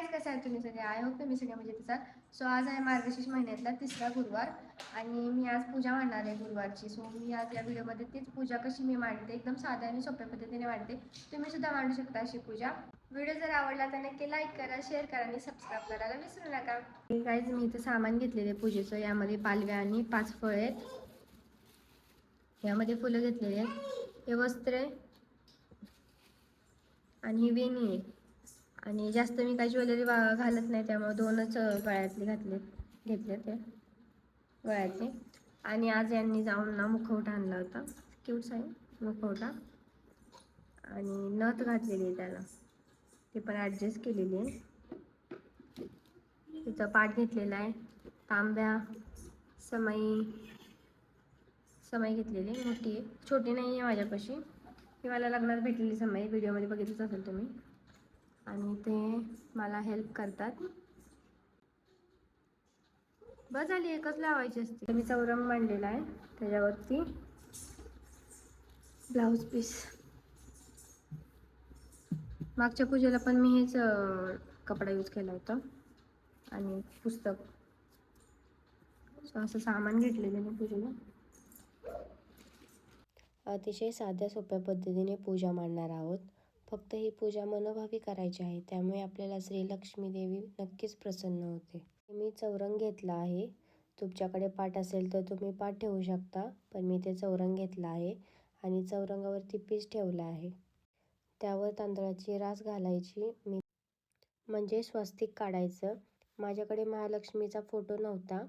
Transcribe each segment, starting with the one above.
Guys कसं आहे तुम्ही सगळे? आय होप तुम्ही सगळे म्हणजे तिचा सो आज आहे मार्गशीर्ष महिन्यातला तिसरा गुरुवार आणि मी आज पूजा मांडणार आहे गुरुवारची. सो मी आज या व्हिडिओमध्ये तीच पूजा कशी मी मांडते एकदम साध्या आणि सोप्या पद्धतीने मांडते तुम्ही सुद्धा मांडू शकता अशी पूजा. व्हिडिओ जर आवडला तर नक्की लाईक करा शेअर करा आणि सबस्क्राईब करायला विसरू नका. गाईज मी इथं सामान घेतलेले पूजेचं. यामध्ये पालव्या आणि पाच फळ आहेत. यामध्ये फुलं घेतलेली आहेत. हे वस्त्र आहे. आणि वेणी आहे. आणि जास्त मी काय ज्वेलरी वा घालत नाही त्यामुळे दोनच गळ्यातले घातले घेतले ते गळ्यातले. आणि आज यांनी जाऊन ना मुखवटा आणला होता. क्यूट्स आहे मुखवटा. आणि नथ घातलेली आहे त्याला. ते पण ॲडजस्ट केलेली आहे. तिचा पाठ घेतलेला आहे. तांब्या समई समई घेतलेली आहे, मोठी आहे. छोटी नाही आहे माझ्यापाशी. ही मला लग्नात भेटलेली समई. व्हिडिओमध्ये बघितलंच असेल तुम्ही. आणि ते मला हेल्प करतात. बस झाली एकच लावायची असते. मी चौरंग मांडलेला आहे त्याच्यावरती ब्लाऊज पीस मागच्या पूजेला पण मी हेच कपडा यूज केला होता आणि पुस्तक. असं सामान घेतलेलं मी पूजेला. अतिशय साध्या सोप्या पद्धतीने पूजा मांडणार आहोत. फक्त ही पूजा मनोभावी करायची आहे. त्यामुळे आपल्याला श्री लक्ष्मी देवी नक्कीच प्रसन्न होते. मी चौरंग घेतला आहे. तुमच्याकडे पाट असेल तर तुम्ही पाट ठेवू शकता पण मी ते चौरंग घेतला आहे आणि चौरंगावरती पीस ठेवला आहे. त्यावर तांदळाची रास घालायची. मी म्हणजे स्वस्तिक काढायचं. माझ्याकडे महालक्ष्मीचा फोटो नव्हता.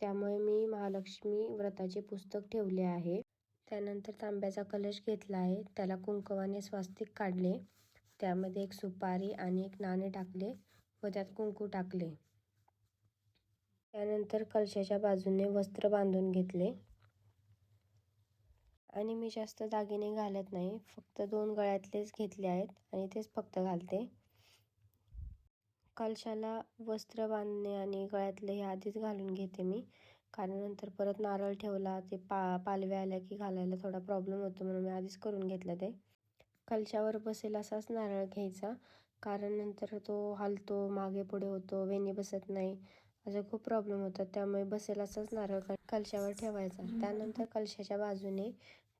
त्यामुळे मी महालक्ष्मी व्रताचे पुस्तक ठेवले आहे. त्यानंतर तांब्याचा कलश घेतला आहे त्याला कुंकवाने स्वास्तिक काढले. त्यामध्ये एक सुपारी आणि एक नाणे टाकले व त्यात कुंकू टाकले. त्यानंतर कलशाच्या बाजूने वस्त्र बांधून घेतले. आणि मी जास्त दागिने घालत नाही. फक्त दोन गळ्यातलेच घेतले आहेत आणि तेच फक्त घालते. कलशाला वस्त्र बांधणे आणि गळ्यातले हे आधीच घालून घेते मी. कारण नंतर परत नारळ ठेवला ते पा पालव्या आल्या की घालायला थोडा प्रॉब्लेम होतो म्हणून मी आधीच करून घेतलं ते. कलशावर बसेल असाच नारळ घ्यायचा. कारण नंतर तो हलतो मागे पुढे होतो वेणी बसत नाही. असे खूप प्रॉब्लेम होतात. त्यामुळे बसेल असाच नारळ कलशावर ठेवायचा. त्यानंतर कलशाच्या बाजूने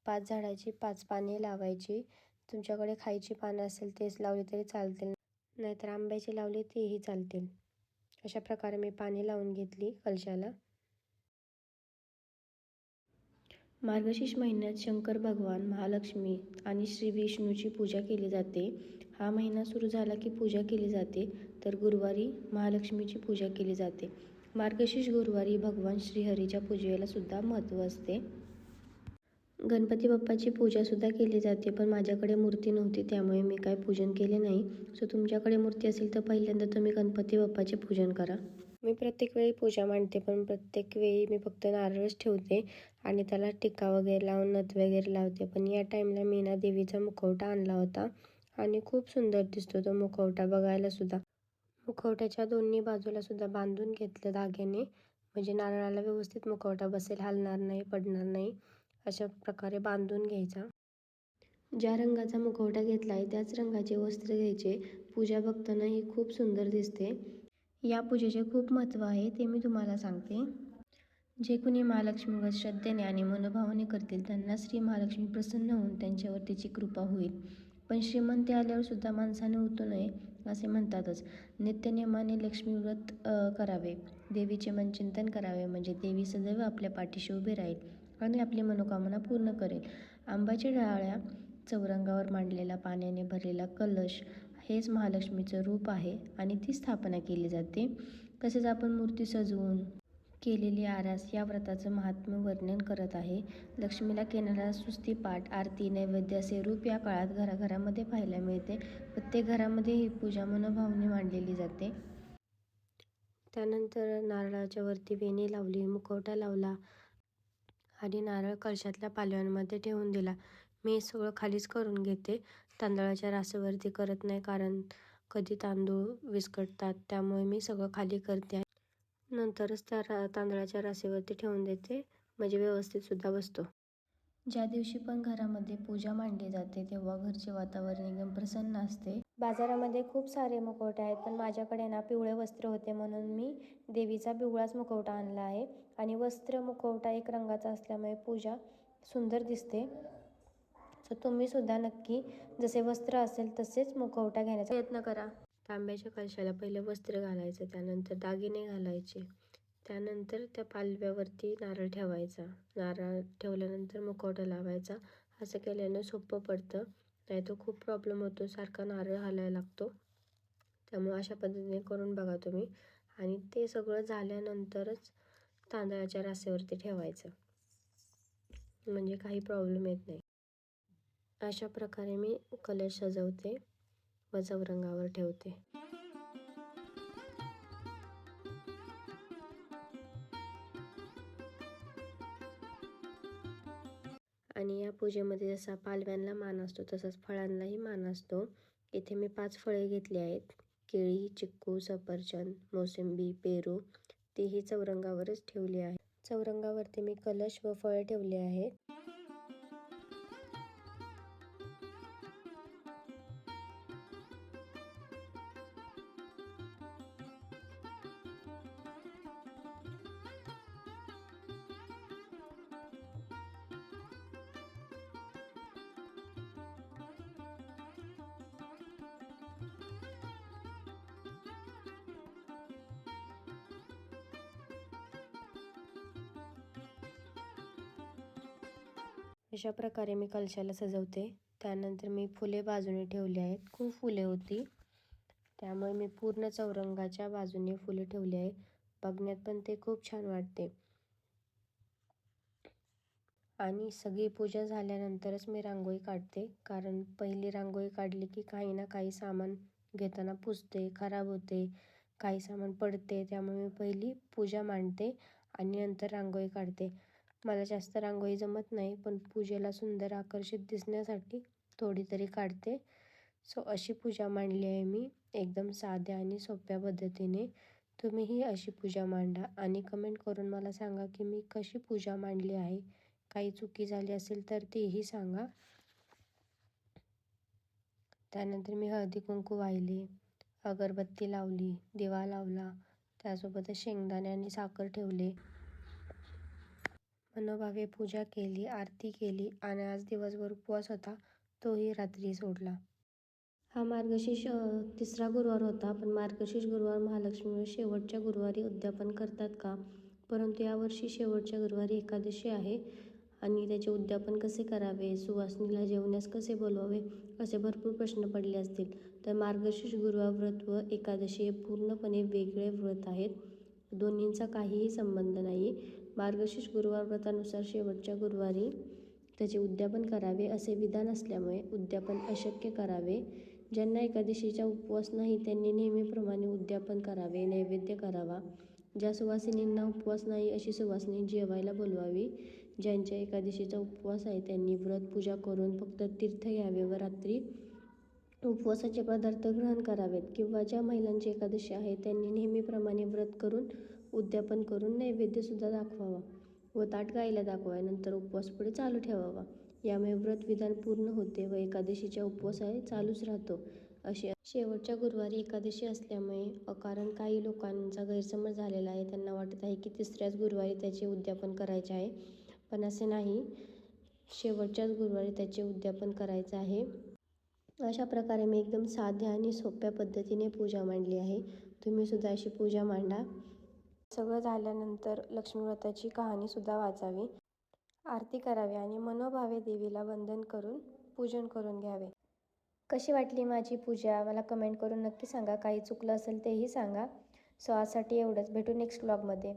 पाच झाडाची पाच पाने लावायची. तुमच्याकडे खायची पानं असेल तेच लावली तरी चालतील. नाहीतर आंब्याची लावली तेही चालतील. अशा प्रकारे मी पाने लावून घेतली कलशाला. मार्गशीर्ष महिन्यात शंकर भगवान महालक्ष्मी आणि श्री विष्णूची पूजा केली जाते. हा महिना सुरू झाला की पूजा केली जाते तर गुरुवारी महालक्ष्मीची पूजा केली जाते. मार्गशीर्ष गुरुवारी भगवान श्रीहरीच्या पूजेला सुद्धा महत्त्व असते. गणपती बाप्पाची पूजासुद्धा केली जाते पण माझ्याकडे मूर्ती नव्हती त्यामुळे मी काय पूजन केले नाही. सो तुमच्याकडे मूर्ती असेल तर पहिल्यांदा तुम्ही गणपती बाप्पाचे पूजन करा. मी प्रत्येक वेळी पूजा मांडते पण प्रत्येक वेळी मी फक्त नारळच ठेवते आणि त्याला टिका वगैरे लावून नथ वगैरे लावते. पण या टाईमला मी ना देवीचा मुखवटा आणला होता आणि खूप सुंदर दिसतो तो मुखवटा बघायला सुद्धा. मुखवट्याच्या दोन्ही बाजूला सुद्धा बांधून घेतलं धाग्याने म्हणजे नारळाला व्यवस्थित मुखवटा बसेल हलणार नाही पडणार नाही अशा प्रकारे बांधून घ्यायचा. ज्या रंगाचा मुखवटा घेतला आहे त्याच रंगाचे वस्त्र घ्यायचे. पूजा बघताना ही खूप सुंदर दिसते. या पूजेचे खूप महत्त्व आहे ते मी तुम्हाला सांगते. जे कुणी व्रत श्रद्धेने आणि मनोभावाने करतील त्यांना श्री महालक्ष्मी प्रसन्न होऊन त्यांच्यावर तिची कृपा होईल. पण श्रीमंती आल्यावर सुद्धा माणसाने उतू नये असे म्हणतातच. नित्यनियमाने लक्ष्मी व्रत करावे. देवीचे मनचिंतन करावे म्हणजे देवी सदैव आपल्या पाठीशी उभी राहील आणि आपली मनोकामना पूर्ण करेल. आंब्याच्या डाळ्या चौरंगावर मांडलेला पाण्याने भरलेला कलश हेच महालक्ष्मीचं रूप आहे आणि ती स्थापना केली जाते. तसेच आपण मूर्ती सजवून केलेली आरास या व्रताचं महात्म्य वर्णन करत आहे. लक्ष्मीला केलेला सुस्ती पाठ आरती नैवेद्य असे रूप या काळात घराघरामध्ये पाहायला मिळते. प्रत्येक घरामध्ये ही पूजा मनोभावने मांडलेली जाते. त्यानंतर नारळाच्या वरती वेणी लावली मुखवटा लावला आणि नारळ कळशातल्या पालव्यांमध्ये ठेवून दिला. मी सगळं खालीच करून घेते. तांदळाच्या रासेवरती करत नाही कारण कधी तांदूळ विस्कटतात त्यामुळे मी सगळं खाली करते. नंतरच त्या रा तांदळाच्या रासेवरती ठेवून देते. म्हणजे व्यवस्थित सुद्धा बसतो. ज्या दिवशी पण घरामध्ये पूजा मांडली जाते तेव्हा घरचे वातावरण एकदम प्रसन्न असते. बाजारामध्ये खूप सारे मुखवटे आहेत पण माझ्याकडे ना पिवळे वस्त्र होते म्हणून मी देवीचा पिवळाच मुखवटा आणला आहे. आणि वस्त्र मुखवटा एक रंगाचा असल्यामुळे पूजा सुंदर दिसते. सो तुम्ही सुद्धा नक्की जसे वस्त्र असेल तसेच मुखवटा घेण्याचा प्रयत्न करा. तांब्याच्या कलशाला पहिले वस्त्र घालायचं त्यानंतर दागिने घालायचे त्यानंतर त्या पालव्यावरती नारळ ठेवायचा. नारळ ठेवल्यानंतर मुखवटा लावायचा. असं केल्यानं सोपं पडतं नाही तर खूप प्रॉब्लेम होतो सारखा नारळ घालायला लागतो. त्यामुळे अशा पद्धतीने करून बघा तुम्ही. आणि ते सगळं झाल्यानंतरच तांदळाच्या रासेवरती ठेवायचं. म्हणजे काही प्रॉब्लेम येत नाही. अशा प्रकारे मी कलश सजवते व चौरंगावर ठेवते. आणि या पूजेमध्ये जसा पालव्यांना मान असतो तसाच फळांनाही मान असतो. इथे मी पाच फळे घेतली आहेत. केळी चिक्कू सफरचंद मोसंबी पेरू तीही चौरंगावरच ठेवली आहे चौरंगावरती मी कलश व फळे ठेवले आहेत अशा प्रकारे मी कलशाला सजवते. त्यानंतर मी फुले बाजूने ठेवली आहेत. खूप फुले होती. त्यामुळे मी पूर्ण चौरंगाच्या बाजूने फुले ठेवली आहे बघण्यात पण ते खूप छान वाटते. आणि सगळी पूजा झाल्यानंतरच मी रांगोळी काढते. कारण पहिली रांगोळी काढली की काही ना काही सामान घेताना पुसते खराब होते काही सामान पडते. त्यामुळे मी पहिली पूजा मांडते आणि नंतर रांगोळी काढते. मला जास्त रांगोळी जमत नाही पण पूजेला सुंदर आकर्षित दिसण्यासाठी थोडी तरी काढते. सो अशी पूजा मांडली आहे मी एकदम साध्या आणि सोप्या पद्धतीने. तुम्हीही अशी पूजा मांडा आणि कमेंट करून मला सांगा की मी कशी पूजा मांडली आहे. काही चुकी झाली असेल तर तीही सांगा. त्यानंतर मी हळदी कुंकू वाहिले अगरबत्ती लावली दिवा लावला त्यासोबतच शेंगदाणे आणि साखर ठेवले. मनोभावे पूजा केली आरती केली आणि आज दिवसभर उपवास होता तोही रात्री सोडला. हा मार्गशीर्ष तिसरा गुरुवार होता पण मार्गशीर्ष गुरुवार महालक्ष्मीवर शेवटच्या गुरुवारी उद्यापन करतात का? परंतु यावर्षी शेवटच्या गुरुवारी एकादशी आहे आणि त्याचे उद्यापन कसे करावे? सुवासनीला जेवण्यास कसे बोलवावे? असे भरपूर प्रश्न पडले असतील. तर मार्गशीर्ष गुरुवार व्रत व एकादशी हे पूर्णपणे वेगळे व्रत आहेत. दोन्हींचा काहीही संबंध नाही. मार्गशीर्ष गुरुवार व्रतानुसार शेवटच्या गुरुवारी त्याचे उद्यापन करावे असे विधान असल्यामुळे उद्यापन अशक्य करावे. ज्यांना एकादशीचा उपवास नाही त्यांनी नेहमीप्रमाणे उद्यापन करावे नैवेद्य करावा. ज्या सुवासिनींना उपवास नाही अशी सुवासिनी जेवायला बोलवावी. ज्यांच्या एकादशीचा उपवास आहे त्यांनी व्रत पूजा करून फक्त तीर्थ घ्यावे व रात्री उपवासाचे पदार्थ ग्रहण करावेत. किंवा ज्या महिलांची एकादशी आहे त्यांनी नेहमीप्रमाणे व्रत करून उद्यापन करून नैवेद्यसुद्धा दाखवावा व ताट गाईला दाखवावे. नंतर उपवास पुढे चालू ठेवावा. यामुळे व्रत विधान पूर्ण होते व एकादशीच्या उपवास आहे चालूच राहतो. अशी शेवटच्या गुरुवारी एकादशी असल्यामुळे अकारण काही लोकांचा गैरसमज झालेला आहे. त्यांना वाटत आहे की तिसऱ्याच गुरुवारी त्याचे उद्यापन करायचे आहे. पण असे नाही. शेवटच्याच गुरुवारी त्याचे उद्यापन करायचं आहे. अशा प्रकारे मी एकदम साध्या आणि सोप्या पद्धतीने पूजा मांडली आहे. तुम्ही सुद्धा अशी पूजा मांडा. सगळं झाल्यानंतर लक्ष्मीव्रताची कहाणीसुद्धा वाचावी. आरती करावी आणि मनोभावे देवीला वंदन करून पूजन करून घ्यावे. कशी वाटली माझी पूजा? मला कमेंट करून नक्की सांगा. काही चुकलं असेल तेही सांगा. सो आजसाठी एवढंच. भेटू नेक्स्ट ब्लॉगमध्ये